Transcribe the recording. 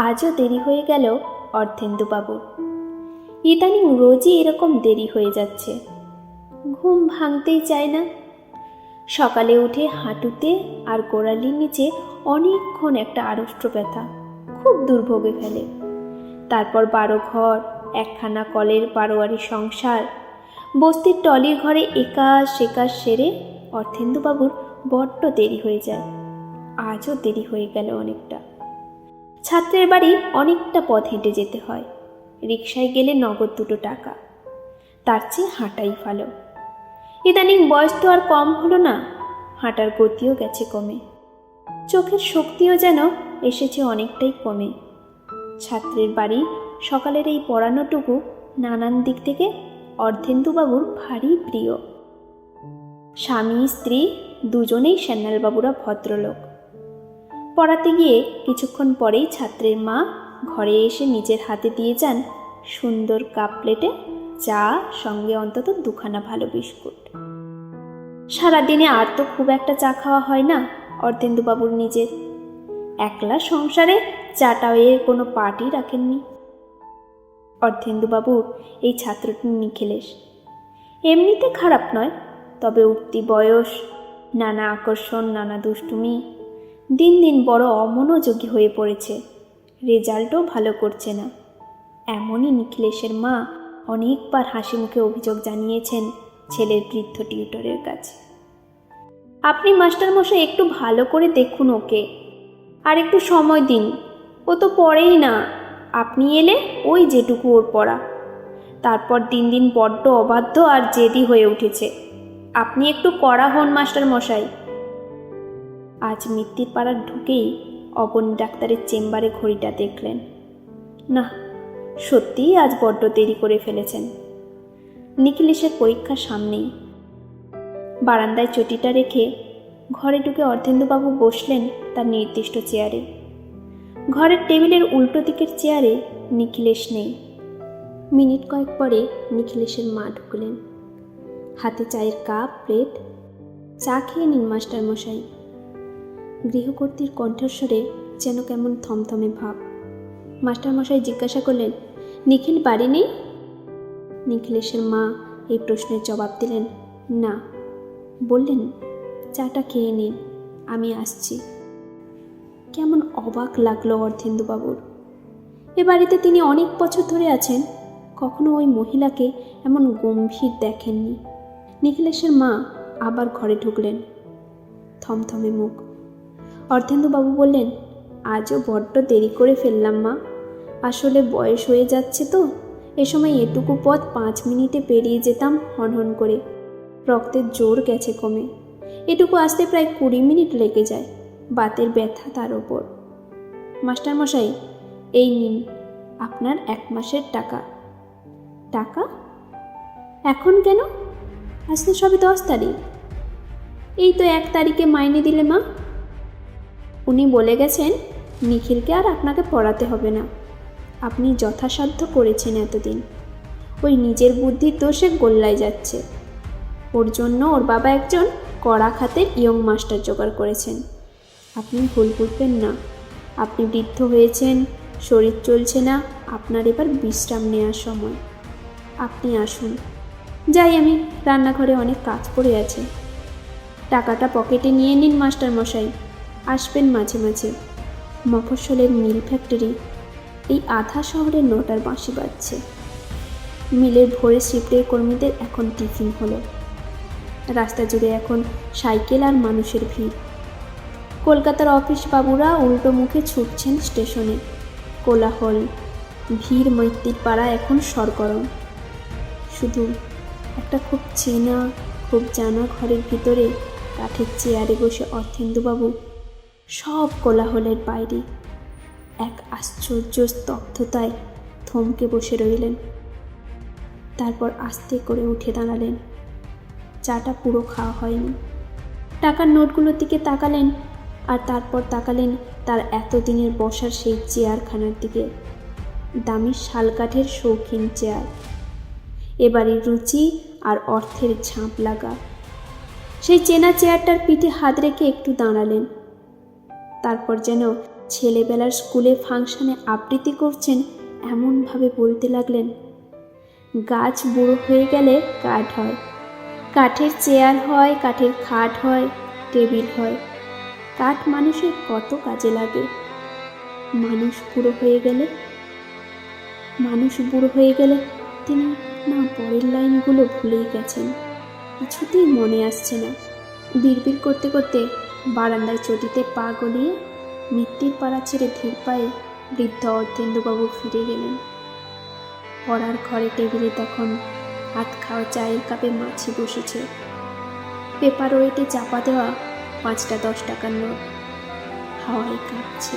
আজও দেরি হয়ে গেল অর্ধেন্দুবাবুর ইদানিং রোজই এরকম দেরি হয়ে যাচ্ছে। ঘুম ভাঙতেই চায় না। সকালে উঠে হাঁটুতে আর গোড়ালির নিচে অনেকক্ষণ একটা আড়ষ্ট ব্যথা খুব দুর্ভোগে ফেলে। তারপর বারো ঘর, একখানা কলের বারোয়ারি সংসার, বস্তির টলির ঘরে একাশ সেকাশ সেরে অর্থেন্দুবাবুর বড্ড দেরি হয়ে যায়। আজও দেরি হয়ে গেল অনেকটা। ছাত্রের বাড়ি অনেকটা পথ হেঁটে যেতে হয়। রিক্সায় গেলে নগদ দুটো টাকা। তার চেয়ে হাঁটাই ভালো। ইদানিং বয়স তো আর কম হলো না। হাঁটার গতিও গেছে কমে। চোখের শক্তিও যেন এসেছে অনেকটাই কমে। ছাত্রের বাড়ি সকালের এই পড়ানোটুকু নানান দিক থেকে অর্ধেন্দুবাবুর ভারী প্রিয়। স্বামী, স্ত্রী, দুজনেই সান্যালবাবুরা ভদ্রলোক। পড়াতে গিয়ে কিছুক্ষণ পরেই ছাত্রের মা ঘরে এসে নিজের হাতে দিয়ে যান সুন্দর কাপ প্লেটে চা, সঙ্গে অন্তত দুখানা ভালো বিস্কুট। সারাদিনে আর তো খুব একটা চা খাওয়া হয় না, অর্ধেন্দুবাবুর নিজের। একলা সংসারে চাটাও এর কোনো পার্টি রাখেননি। অর্ধেন্দুবাবুর এই ছাত্রটি নিখিলেশ। এমনিতে খারাপ নয়, তবে উঠতি বয়স, নানা আকর্ষণ, নানা দুষ্টুমি দিন দিন বড় অমনোযোগী হয়ে পড়েছে। রেজাল্টও ভালো করছে না। এমনই নিখিলেশের মা অনেকবার হাসি মুখে অভিযোগ জানিয়েছেন ছেলের বৃদ্ধ টিউটরের কাছে। আপনি মাস্টারমশাই, একটু ভালো করে দেখুন ওকে। আর একটু সময় দিন। ও তো পড়েই না। আপনি এলে ওই যেটুকু ওর পড়া। তারপর দিন দিন বড্ড অবাধ্য আর জেদি হয়ে উঠেছে। আপনি একটু কড়া হন মাস্টার মশাই আজ মিত্তির পাড়ার ঢুকেই অবনী ডাক্তারের চেম্বারে ঘড়িটা দেখলেন। না সত্যিই আজ বড্ড দেরি করে ফেলেছেন। নিখিলেশের পরীক্ষা সামনেই। বারান্দায় চটিটা রেখে ঘরে ঢুকে অর্ধেন্দুবাবু বসলেন তার নির্দিষ্ট চেয়ারে। ঘরের টেবিলের উল্টো দিকের চেয়ারে নিখিলেশ নেই। মিনিট কয়েক পরে নিখিলেশের মা ঢুকলেন। হাতে চায়ের কাপ, প্লেট, চা খেয়ে নিন মাস্টার মশাই গৃহকর্ত্রীর কণ্ঠস্বরে যেন কেমন থমথমে ভাব। মাস্টারমশাই জিজ্ঞাসা করলেন, নিখিল বাড়ি নেই? নিখিলেশের মা এই প্রশ্নের জবাব দিলেন, না। বললেন, চাটা খেয়ে নিন, আমি আসছি। কেমন অবাক লাগল অর্ধেন্দুবাবুর। এ বাড়িতে তিনি অনেক বছর ধরে আছেন, কখনো ওই মহিলাকে এমন গম্ভীর দেখেননি। নিখিলেশের মা আবার ঘরে ঢুকলেন, থমথমে মুখ অর্ধেন্দুবাবু বললেন, আজও বড্ড দেরি করে ফেললাম মা। আসলে বয়স হয়ে যাচ্ছে তো। এ সময় এটুকু পথ পাঁচ মিনিটে পেরিয়ে যেতাম হনহন করে। রক্তের জোর গেছে কমে। এটুকু আসতে প্রায় কুড়ি মিনিট লেগে যায় বাতের ব্যথা তার ওপর। মাস্টারমশাই এই নিন, আপনার এক মাসের টাকা। টাকা? এখন কেন? আজকে সবে দশ তারিখ। এই তো এক তারিখে মাইনে দিলে মা। উনি বলে গেছেন, নিখিলকে আর আপনাকে পড়াতে হবে না। আপনি যথাসাধ্য করেছেন এতদিন। ওই নিজের বুদ্ধির দোষে গোল্লায় যাচ্ছে। ওর জন্য ওর বাবা একজন কড়া খাতের ইয়ং মাস্টার জোগাড় করেছেন। আপনি ভুল বুঝবেন না। আপনি বৃদ্ধ হয়েছেন, শরীর চলছে না, আপনার এবার বিশ্রাম নেওয়ার সময়। আপনি আসুন। যাই, আমি রান্নাঘরে অনেক কাজ পড়ে আছে। টাকাটা পকেটে নিয়ে নিন মাস্টার মশাই আসবেন মাঝে মাঝে। মফস্বলের মিল ফ্যাক্টরি এই আধা শহরের নটার বাঁশি বাজছে। মিলের ভোরে শিফটের কর্মীদের এখন টিফিন হলো। রাস্তা জুড়ে এখন সাইকেল আর মানুষের ভিড়। কলকাতার অফিস বাবুরা উল্টো মুখে ছুটছেন স্টেশনে। কোলাহল, ভিড় মৈত্রীর পাড়া এখন সরগরম। শুধু একটা খুব চেনা, খুব জানা ঘরের ভিতরে কাঠের চেয়ারে বসে অর্থেন্দুবাবু সব কোলাহলের বাইরে। এক আশ্চর্য স্তব্ধতায় থমকে বসে রইলেন। তারপর আস্তে করে উঠে দাঁড়ালেন। চাটা পুরো খাওয়া হয়নি। টাকার নোটগুলোর দিকে তাকালেন আর তারপর তাকালেন তার এতদিনের বসার সেই চেয়ারখানার দিকে। দামি শালকাঠের শৌখিন চেয়ার। এবারে রুচি আর অর্থের ঝাঁপ লাগা। সেই চেনা চেয়ারটার পিঠে হাত রেখে একটু দাঁড়ালেন। তারপর যেন ছেলেবেলার স্কুলে ফাংশনে আবৃত্তি করছেন এমনভাবে বলতে লাগলেন, গাছ বুড়ো হয়ে গেলে কাঠ হয়, কাঠের চেয়ার হয়, কাঠের খাট হয়, টেবিল হয়। কাঠ মানুষের কত কাজে লাগে। মানুষ বুড়ো হয়ে গেলে, মানুষ বুড়ো হয়ে গেলে তিনি না পরের লাইনগুলো ভুলেই গেছেন। কিছুতেই মনে আসছে না। বিড়বিড় করতে করতে বারান্দায় চটিতে পা গলিয়ে মৃত্যুর পাড়া ছেড়ে ধীর পায়ে বৃদ্ধ অর্ধেন্দুবাবু ফিরে গেলেন। পড়ার ঘরে টেবিলে তখন হাত খাওয়া চায়ের কাপে মাছি বসেছে। পেপার ওয়েটে চাপা দেওয়া পাঁচটা দশ টাকার নোট। হাওয়ায় কাঁপছে।